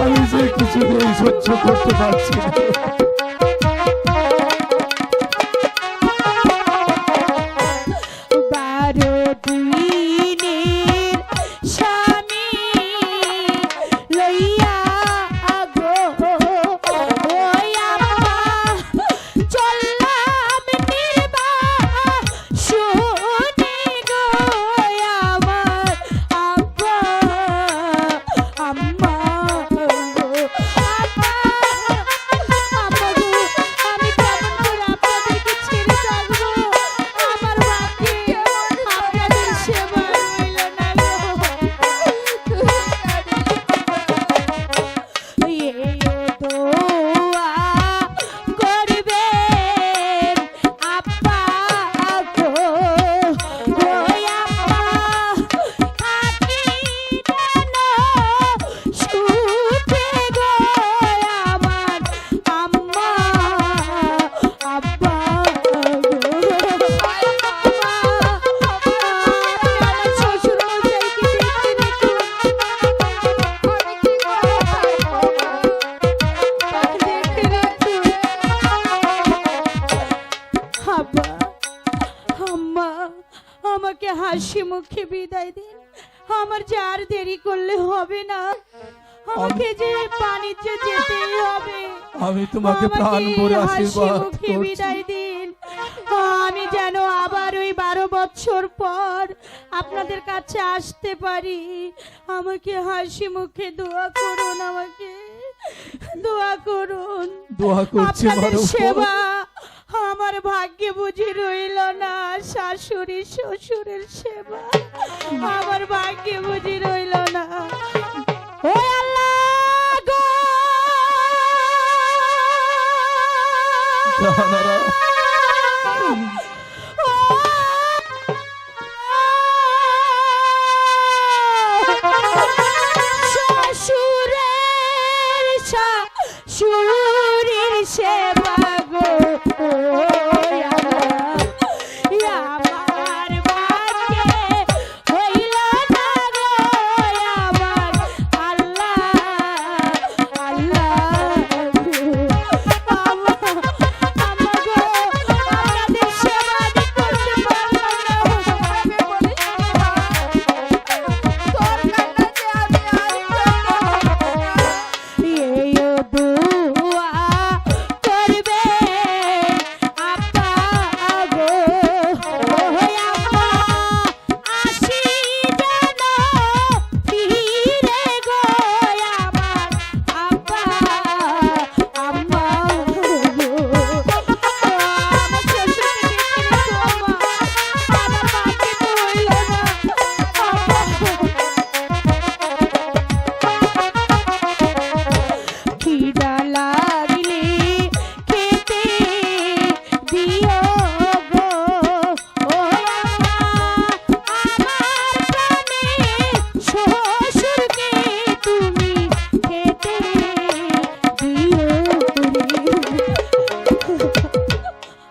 আমি যে কিছুতেই সহ্য করতে পারছি আমাকে হাসি মুখে বিদায় দিন। আমার যে আর দেরি করলে হবে না। আমাকে যে বাণিজ্য যেতেই হবে। আমি তোমাকে প্রাণ ভরে হাসি আশীর্বাদ মুখে করছি। বিদায় দিন। আমি যেন আবার ওই বারো বছর পর আপনাদের কাছে আসতে পারি। আমাকে হাসি মুখে দোয়া করুন আমাকে। দোয়া করুন। দোয়া করছি সেবা ভাগ্যে বুঝি রইল না শাশুড়ি শ্বশুরের সেবা। আমার ভাগ্যে বুঝি রইল না। আল্লাহ Yeah.